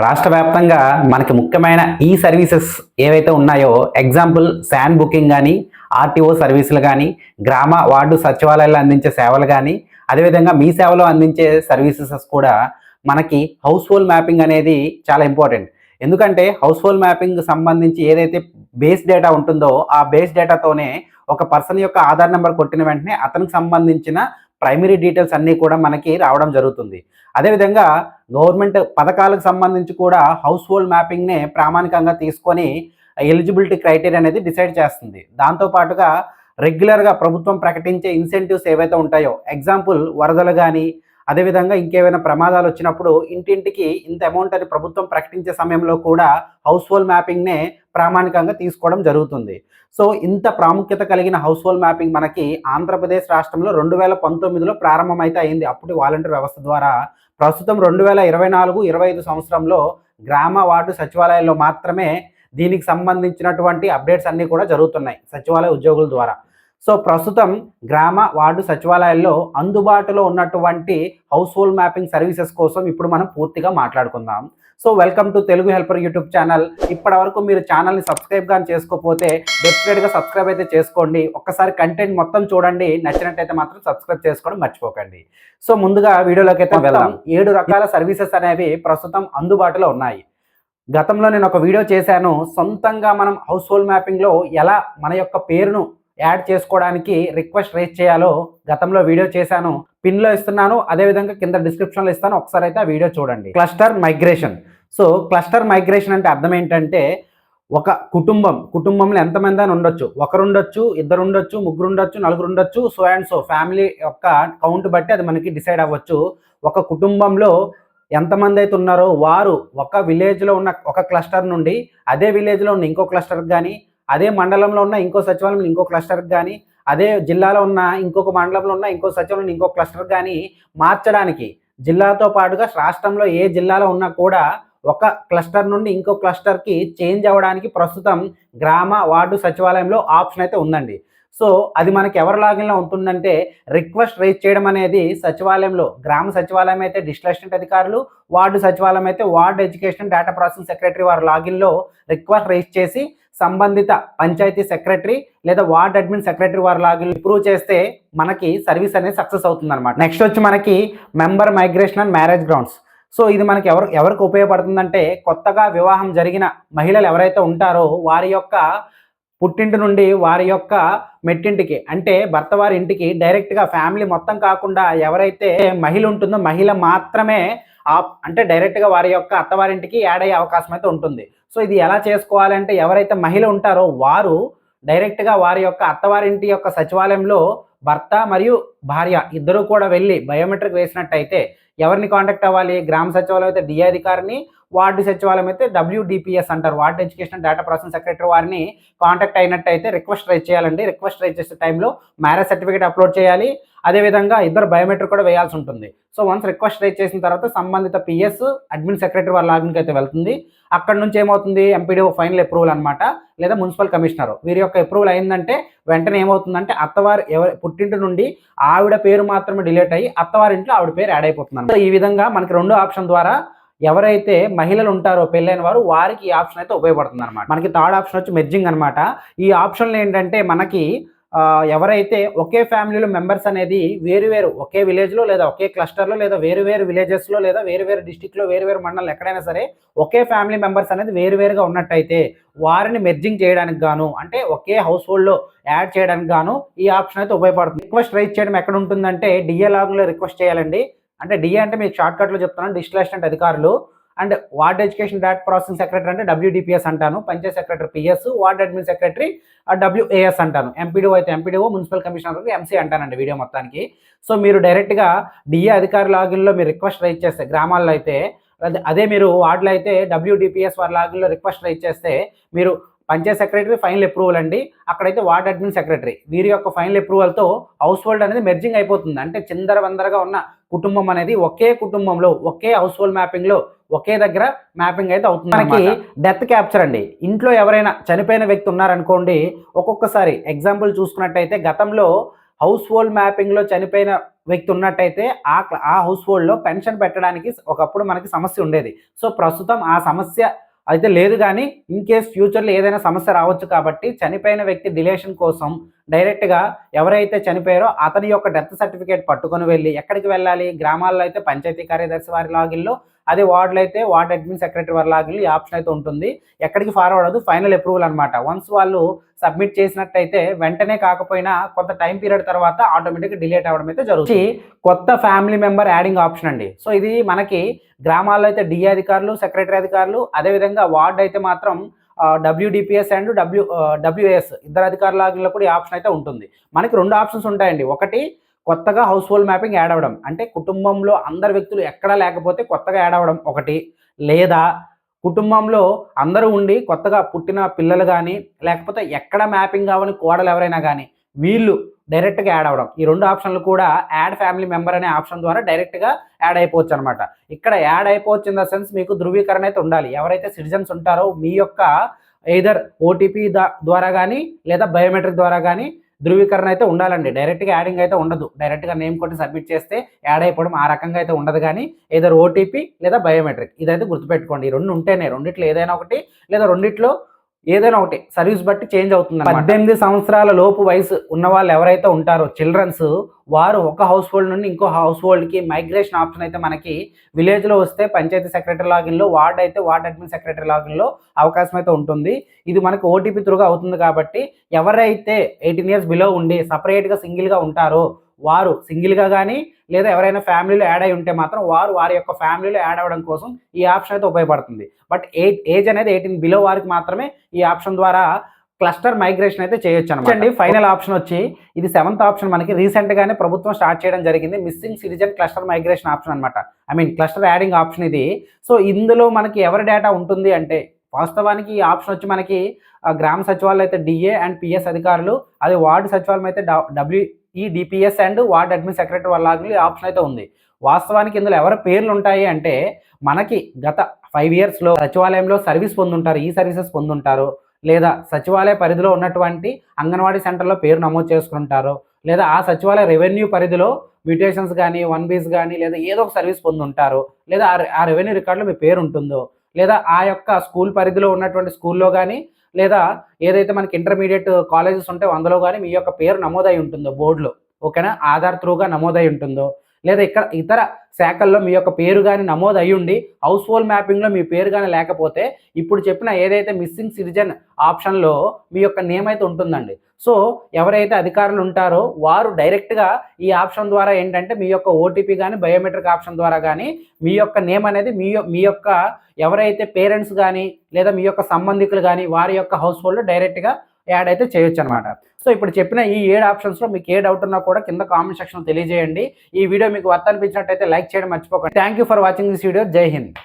రాష్ట్ర వ్యాప్తంగా మనకి ముఖ్యమైన ఈ సర్వీసెస్ ఏవైతే ఉన్నాయో ఎగ్జాంపుల్ శాన్ బుకింగ్ కానీ ఆర్టీఓ సర్వీసులు కానీ గ్రామ వార్డు సచివాలయాలు అందించే సేవలు కానీ అదేవిధంగా మీ సేవలో అందించే సర్వీసెస్ కూడా మనకి హౌస్ హోల్డ్ మ్యాపింగ్ అనేది చాలా ఇంపార్టెంట్ ఎందుకంటే హౌస్ హోల్డ్ మ్యాపింగ్ సంబంధించి ఏదైతే బేస్ డేటా ఉంటుందో ఆ బేస్ డేటాతోనే ఒక పర్సన్ యొక్క ఆధార్ నెంబర్ కొట్టిన వెంటనే అతనికి సంబంధించిన ప్రైమరీ డీటెయిల్స్ అన్నీ కూడా మనకి రావడం జరుగుతుంది. అదేవిధంగా గవర్నమెంట్ పథకాలకు సంబంధించి కూడా హౌస్ హోల్డ్ మ్యాపింగ్నే ప్రామాణికంగా తీసుకొని ఎలిజిబిలిటీ క్రైటీరియా అనేది డిసైడ్ చేస్తుంది. దాంతోపాటుగా రెగ్యులర్గా ప్రభుత్వం ప్రకటించే ఇన్సెంటివ్స్ ఏవైతే ఉంటాయో ఎగ్జాంపుల్ వరదలు కానీ అదేవిధంగా ఇంకేమైనా ప్రమాదాలు వచ్చినప్పుడు ఇంటింటికి ఇంత అమౌంట్ అని ప్రభుత్వం ప్రకటించే సమయంలో కూడా హౌస్ హోల్డ్ మ్యాపింగ్నే ప్రామాణికంగా తీసుకోవడం జరుగుతుంది. సో ఇంత ప్రాముఖ్యత కలిగిన హౌస్ హోల్డ్ మ్యాపింగ్ మనకి ఆంధ్రప్రదేశ్ రాష్ట్రంలో రెండు వేల పంతొమ్మిదిలో ప్రారంభమైతే అయింది. అప్పుడు వాలంటీర్ వ్యవస్థ ద్వారా ప్రస్తుతం రెండు వేల ఇరవై నాలుగు ఇరవై ఐదు సంవత్సరంలో గ్రామ వార్డు సచివాలయాల్లో మాత్రమే దీనికి సంబంధించినటువంటి అప్డేట్స్ అన్నీ కూడా జరుగుతున్నాయి సచివాలయ ఉద్యోగుల ద్వారా. సో ప్రస్తుతం గ్రామ వార్డు సచివాలయాల్లో అందుబాటులో ఉన్నటువంటి హౌస్ హోల్డ్ మ్యాపింగ్ సర్వీసెస్ కోసం ఇప్పుడు మనం పూర్తిగా మాట్లాడుకుందాం. So welcome to Telugu helper YouTube channel ఇప్పటి వరకు మీరు ఛానల్ని సబ్స్క్రైబ్ కానీ చేసుకోకపోతే డెఫినెట్గా సబ్స్క్రైబ్ అయితే చేసుకోండి. ఒక్కసారి కంటెంట్ మొత్తం చూడండి. నచ్చినట్టయితే మాత్రం సబ్స్క్రైబ్ చేసుకోవడం మర్చిపోకండి. సో ముందుగా వీడియోలోకి అయితే వెళ్దాం. ఏడు రకాల సర్వీసెస్ అనేవి ప్రస్తుతం అందుబాటులో ఉన్నాయి. గతంలో నేను ఒక వీడియో చేశాను. సొంతంగా మనం హౌస్ హోల్డ్ మ్యాపింగ్లో ఎలా మన యొక్క పేరును యాడ్ చేసుకోవడానికి రిక్వెస్ట్ రేజ్ చేయాలో గతంలో వీడియో చేశాను. పిన్లో ఇస్తున్నాను అదేవిధంగా కింద డిస్క్రిప్షన్లో ఇస్తాను. ఒకసారి అయితే ఆ వీడియో చూడండి. Cluster migration. So cluster migration అంటే అర్థం ఏంటంటే ఒక కుటుంబం కుటుంబంలో ఎంతమంది అని ఉండొచ్చు. ఒకరు ఉండొచ్చు ఇద్దరు ఉండొచ్చు ముగ్గురు ఉండొచ్చు నలుగురు ఉండొచ్చు సో అండ్ సో ఫ్యామిలీ యొక్క కౌంట్ బట్టి అది మనకి డిసైడ్ అవ్వచ్చు. ఒక కుటుంబంలో ఎంతమంది అయితే ఉన్నారో వారు ఒక విలేజ్లో ఉన్న ఒక క్లస్టర్ నుండి అదే విలేజ్లో ఉన్న ఇంకో క్లస్టర్ కానీ అదే మండలంలో ఉన్న ఇంకో సచివాలయం ఇంకో క్లస్టర్కి కానీ అదే జిల్లాలో ఉన్న ఇంకొక మండలంలో ఉన్న ఇంకో సచివాలయం ఇంకో క్లస్టర్ కానీ మార్చడానికి జిల్లాతో పాటుగా రాష్ట్రంలో ఏ జిల్లాలో ఉన్నా కూడా ఒక క్లస్టర్ నుండి ఇంకో క్లస్టర్కి చేంజ్ అవ్వడానికి ప్రస్తుతం గ్రామ వార్డు సచివాలయంలో ఆప్షన్ అయితే ఉందండి. సో అది మనకి ఎవరి లాగిన్లో ఉంటుందంటే రిక్వెస్ట్ రేజ్ చేయడం అనేది సచివాలయంలో గ్రామ సచివాలయం అయితే డిస్లెషన్ అధికారులు వార్డు సచివాలయం అయితే ward education data processing secretary వారి లాగిన్లో రిక్వెస్ట్ రేజ్ చేసి సంబంధిత పంచాయతీ సెక్రటరీ లేదా వార్డ్ అడ్మిన్ సెక్రటరీ వారి లాగిన్ ఇంప్రూవ్ చేస్తే మనకి సర్వీస్ అనేది సక్సెస్ అవుతుంది అనమాట నెక్స్ట్ వచ్చి మనకి member migration and marriage grounds. So ఇది మనకి ఎవరు ఎవరికి ఉపయోగపడుతుందంటే కొత్తగా వివాహం జరిగిన మహిళలు ఎవరైతే ఉంటారో వారి యొక్క పుట్టింటి నుండి వారి యొక్క మెట్టింటికి అంటే భర్త వారి ఇంటికి డైరెక్ట్గా ఫ్యామిలీ మొత్తం కాకుండా ఎవరైతే మహిళ ఉంటుందో మహిళ మాత్రమే అంటే డైరెక్ట్గా వారి యొక్క అత్తవారింటికి యాడ్ అయ్యే అవకాశం అయితే ఉంటుంది. సో ఇది ఎలా చేసుకోవాలంటే ఎవరైతే మహిళ ఉంటారో వారు డైరెక్ట్గా వారి యొక్క అత్తవారింటి యొక్క సచివాలయంలో భర్త మరియు భార్య ఇద్దరు కూడా వెళ్ళి బయోమెట్రిక్ వేసినట్టయితే ఎవరిని కాంటాక్ట్ అవ్వాలి? గ్రామ సచివాలయం అయితే డిఏ అధికారిని వార్డు సచివాలయం అయితే డబ్ల్యూడిపిఎస్ అంటారు. Ward education data processing secretary వారిని కాంటాక్ట్ అయినట్టయితే రిక్వెస్ట్ రైజ్ చేయాలండి. రిక్వెస్ట్ రైజ్ చేసే టైంలో మ్యారేజ్ సర్టిఫికేట్ అప్లోడ్ చేయాలి. అదేవిధంగా ఇద్దరు బయోమెట్రిక్ కూడా వేయాల్సి ఉంటుంది. సో వన్స్ రిక్వెస్ట్ రైజ్ చేసిన తర్వాత సంబంధిత పిఎస్ అడ్మిన్ సెక్రటరీ వాళ్ళ లాగిన్కి అయితే వెళ్తుంది. అక్కడ నుంచి ఏమవుతుంది? ఎంపీడీఓ ఫైనల్ అప్రూవల్ అనమాట లేదా మున్సిపల్ కమిషనర్. వీరి యొక్క అప్రూవల్ అయిందంటే వెంటనే ఏమవుతుందంటే అత్తవారి ఎవరి పుట్టింటి నుండి ఆవిడ పేరు మాత్రమే డిలీట్ అయ్యి అత్తవారింట్లో ఆవిడ పేరు యాడ్ అయిపోతుంది సో ఈ విధంగా మనకి రెండు ఆప్షన్ ద్వారా ఎవరైతే మహిళలు ఉంటారో పెళ్ళైన వారు వారికి ఈ ఆప్షన్ అయితే ఉపయోగపడుతుంది అనమాట మనకి థర్డ్ ఆప్షన్ వచ్చి మెర్జింగ్ అనమాట ఈ ఆప్షన్లు ఏంటంటే మనకి ఎవరైతే ఒకే ఫ్యామిలీలో మెంబర్స్ అనేది వేరు వేరు ఒకే విలేజ్లో లేదా ఒకే క్లస్టర్లో లేదా వేరు వేరు విలేజెస్లో లేదా వేరు వేరు డిస్టిక్లో వేరు వేరు మండలం ఎక్కడైనా సరే ఒకే ఫ్యామిలీ మెంబర్స్ అనేది వేరువేరుగా ఉన్నట్టయితే వారిని మెర్జింగ్ చేయడానికి గాను అంటే ఒకే హౌస్ హోల్డ్లో యాడ్ చేయడానికి గాను ఈ ఆప్షన్ అయితే ఉపయోగపడుతుంది. రిక్వెస్ట్ రైజ్ చేయడం ఎక్కడ ఉంటుందంటే డిఎలాగ్లో రిక్వెస్ట్ చేయాలండి. అంటే డిఏ అంటే మీకు షార్ట్ కట్లో చెప్తున్నాను డిజిటల్ అసిస్టెంట్ అధికారులు. And ward education data processing secretary అంటే డబ్ల్యూడిపిఎస్ అంటాను panchayat secretary PS ward admin secretary WAS అంటాను. ఎంపీడీఓ అయితే ఎంపీడీఓ మున్సిపల్ కమిషనర్ ఎంసీ అంటానండి వీడియో మొత్తానికి. సో మీరు డైరెక్ట్గా డిఏ అధికారి లాగిన్లో మీరు రిక్వెస్ట్ రైజ్ చేస్తే గ్రామాల్లో అయితే అదే- అదే మీరు వార్డులో అయితే డబ్ల్యూడిపిఎస్ వారి లాగిన్లో రిక్వెస్ట్ రైజ్ చేస్తే మీరు పంచాయత్ సెక్రటరీ ఫైనల్ అప్రూవల్ అండి. అక్కడైతే వార్డ్ అడ్మిన్ సెక్రటరీ. వీరి యొక్క ఫైనల్ అప్రూవల్తో హౌస్ హోల్డ్ అనేది మెర్జింగ్ అయిపోతుంది. అంటే చిందర వందరగా ఉన్న కుటుంబం అనేది ఒకే కుటుంబంలో ఒకే హౌస్ హోల్డ్ మ్యాపింగ్లో ఒకే దగ్గర మ్యాపింగ్ అయితే అవుతుంది. మనకి డెత్ క్యాప్చర్ అండి. ఇంట్లో ఎవరైనా చనిపోయిన వ్యక్తి ఉన్నారనుకోండి ఒక్కొక్కసారి ఎగ్జాంపుల్ చూసుకున్నట్టయితే గతంలో హౌస్ హోల్డ్ మ్యాపింగ్లో చనిపోయిన వ్యక్తి ఉన్నట్టయితే ఆ ఆ హౌస్ హోల్డ్లో పెన్షన్ పెట్టడానికి ఒకప్పుడు మనకి సమస్య ఉండేది. సో ప్రస్తుతం ఆ సమస్య అయితే లేదు కానీ ఇన్ కేస్ ఫ్యూచర్లో ఏదైనా సమస్య రావచ్చు కాబట్టి చనిపోయిన వ్యక్తి డిలేషన్ కోసం డైరెక్ట్గా ఎవరైతే చనిపోయారో అతని యొక్క డెత్ సర్టిఫికేట్ పట్టుకొని వెళ్ళి ఎక్కడికి వెళ్ళాలి? గ్రామాల్లో అయితే పంచాయతీ కార్యదర్శి వారి లాగిన్లో అదే వార్డులో అయితే వార్డ్ అడ్మిన్ సెక్రటరీ వారి ఈ ఆప్షన్ అయితే ఉంటుంది. ఎక్కడికి ఫార్వర్డ్ అవ్వదు. ఫైనల్ అప్రూవల్ అనమాట వన్స్ వాళ్ళు సబ్మిట్ చేసినట్టయితే వెంటనే కాకపోయినా కొంత టైం పీరియడ్ తర్వాత ఆటోమేటిక్గా డిలేట్ అవ్వడం అయితే జరుగుతుంది. కొత్త ఫ్యామిలీ మెంబర్ యాడింగ్ ఆప్షన్ అండి. సో ఇది మనకి గ్రామాల్లో అయితే డిఏ అధికారులు సెక్రటరీ అధికారులు అదేవిధంగా వార్డ్ అయితే మాత్రం డబ్ల్యూడిపిఎస్ అండ్ డబ్ల్యూ డబ్ల్యూఎస్ ఇద్దరు అధికారుల కూడా ఈ ఆప్షన్ అయితే ఉంటుంది. మనకి రెండు ఆప్షన్స్ ఉంటాయండి. ఒకటి కొత్తగా హౌస్ హోల్డ్ మ్యాపింగ్ యాడ్ అవ్వడం. అంటే కుటుంబంలో అందరు వ్యక్తులు ఎక్కడా లేకపోతే కొత్తగా యాడ్ అవ్వడం ఒకటి. లేదా కుటుంబంలో అందరూ ఉండి కొత్తగా పుట్టిన పిల్లలు కానీ లేకపోతే ఎక్కడ మ్యాపింగ్ కావని కోడలు ఎవరైనా కానీ వీళ్ళు డైరెక్ట్గా యాడ్ అవ్వడం. ఈ రెండు ఆప్షన్లు కూడా యాడ్ ఫ్యామిలీ మెంబర్ అనే ఆప్షన్ ద్వారా డైరెక్ట్గా యాడ్ అయిపోవచ్చు అనమాట ఇక్కడ యాడ్ అయిపోవచ్చు ఇన్ ద సెన్స్ మీకు ధృవీకరణ అయితే ఉండాలి. ఎవరైతే సిటిజన్స్ ఉంటారో మీ యొక్క ఎయిదర్ ఓటీపీ ద్వారా కానీ లేదా బయోమెట్రిక్ ద్వారా కానీ ధృవీకరణ అయితే ఉండాలండి. డైరెక్ట్గా యాడింగ్ అయితే ఉండదు. డైరెక్ట్గా నేమ్ కొట్టి సబ్మిట్ చేస్తే యాడ్ అయిపోవడం ఆ రకంగా అయితే ఉండదు కానీ ఏదో ఓటీపీ లేదా బయోమెట్రిక్ ఇదైతే గుర్తుపెట్టుకోండి. ఈ రెండు ఉంటేనే రెండిట్లో ఏదైనా ఒకటి లేదా రెండిట్లో ఏదైనా ఒకటి సర్వీస్ బట్టి చేంజ్ అవుతుంది పద్దెనిమిది సంవత్సరాల లోపు వయసు ఉన్న వాళ్ళు ఎవరైతే ఉంటారో చిల్డ్రన్స్ వారు ఒక హౌస్ హోల్డ్ నుండి ఇంకో హౌస్ హోల్డ్కి మైగ్రేషన్ ఆప్షన్ అయితే మనకి విలేజ్లో వస్తే పంచాయతీ సెక్రటరీ లాగిన్లో వార్డ్ అయితే వార్డ్ అడ్మిన్ సెక్రటరీ లాగిన్లో అవకాశం అయితే ఉంటుంది. ఇది మనకి ఓటీపీ త్రూగా అవుతుంది కాబట్టి ఎవరైతే ఎయిటీన్ ఇయర్స్ బిలో ఉండి సపరేట్గా సింగిల్గా ఉంటారో వారు సింగిల్గా కానీ లేదా ఎవరైనా ఫ్యామిలీలో యాడ్ అయి ఉంటే మాత్రం వారు వారి యొక్క ఫ్యామిలీలో యాడ్ అవ్వడం కోసం ఈ ఆప్షన్ అయితే ఉపయోగపడుతుంది. బట్ ఎయిట్ ఏజ్ అనేది ఎయిటీన్ బిలో వారికి మాత్రమే ఈ ఆప్షన్ ద్వారా క్లస్టర్ మైగ్రేషన్ అయితే చేయొచ్చు అనమాట ఫైనల్ ఆప్షన్ వచ్చి ఇది సెవెంత్ ఆప్షన్ మనకి. రీసెంట్ గానే ప్రభుత్వం స్టార్ట్ చేయడం జరిగింది. Missing citizen cluster migration option అనమాట I mean cluster adding option ఇది. సో ఇందులో మనకి ఎవరి డేటా ఉంటుంది అంటే వాస్తవానికి ఈ ఆప్షన్ వచ్చి మనకి గ్రామ సచివాలయం అయితే డిఏ అండ్ పిఎస్ అధికారులు అదే వార్డు సచివాలయం అయితే డబ్ల్యూ ఈ DPS and ward admin secretary వాళ్ళ ఆప్షన్ అయితే ఉంది. వాస్తవానికి ఇందులో ఎవరి పేర్లు ఉంటాయి అంటే మనకి గత ఫైవ్ ఇయర్స్లో సచివాలయంలో సర్వీస్ పొందుంటారు ఈ సర్వీసెస్ పొందుంటారు లేదా సచివాలయ పరిధిలో ఉన్నటువంటి అంగన్వాడీ సెంటర్లో పేరు నమోదు చేసుకుంటారు లేదా ఆ సచివాలయ రెవెన్యూ పరిధిలో మ్యూటేషన్స్ కానీ వన్ బీస్ కానీ లేదా ఏదో ఒక సర్వీస్ పొందుంటారు లేదా ఆ ఆ రెవెన్యూ రికార్డులో మీ పేరు ఉంటుందో లేదా ఆ యొక్క స్కూల్ పరిధిలో ఉన్నటువంటి స్కూల్లో కానీ లేదా ఏదైతే మనకి ఇంటర్మీడియట్ కాలేజెస్ ఉంటే అందులో కానీ మీ యొక్క పేరు నమోదై ఉంటుందో బోర్డులో ఓకేనా ఆధార్ త్రూగా నమోదై ఉంటుందో లేదా ఇక్కడ ఇతర శాఖల్లో మీ యొక్క పేరు కానీ నమోదు అయ్యుండి హౌస్ హోల్ మ్యాపింగ్లో మీ పేరు కానీ లేకపోతే ఇప్పుడు చెప్పిన ఏదైతే మిస్సింగ్ సిటిజన్ ఆప్షన్లో మీ యొక్క నేమ్ అయితే ఉంటుందండి. సో ఎవరైతే అధికారులు ఉంటారో వారు డైరెక్ట్గా ఈ ఆప్షన్ ద్వారా ఏంటంటే మీ యొక్క ఓటీపీ కానీ బయోమెట్రిక్ ఆప్షన్ ద్వారా కానీ మీ యొక్క నేమ్ అనేది మీ మీ యొక్క ఎవరైతే పేరెంట్స్ కానీ లేదా మీ యొక్క సంబంధికులు కానీ వారి యొక్క హౌస్ హోల్డ్ డైరెక్ట్గా యాడ్ అయితే చేయొచ్చు అనమాట సో ఇప్పుడు చెప్పిన ఈ ఏడు ఆప్షన్స్లో మీకు ఏ డౌట్ ఉన్నా కూడా కింద కామెంట్ సెక్షన్ తెలియజేయండి. ఈ వీడియో మీకు వర్త్ అనిపించినట్టయితే లైక్ చేయడం మర్చిపోకండి. Thank you for watching this video. జై హింద్.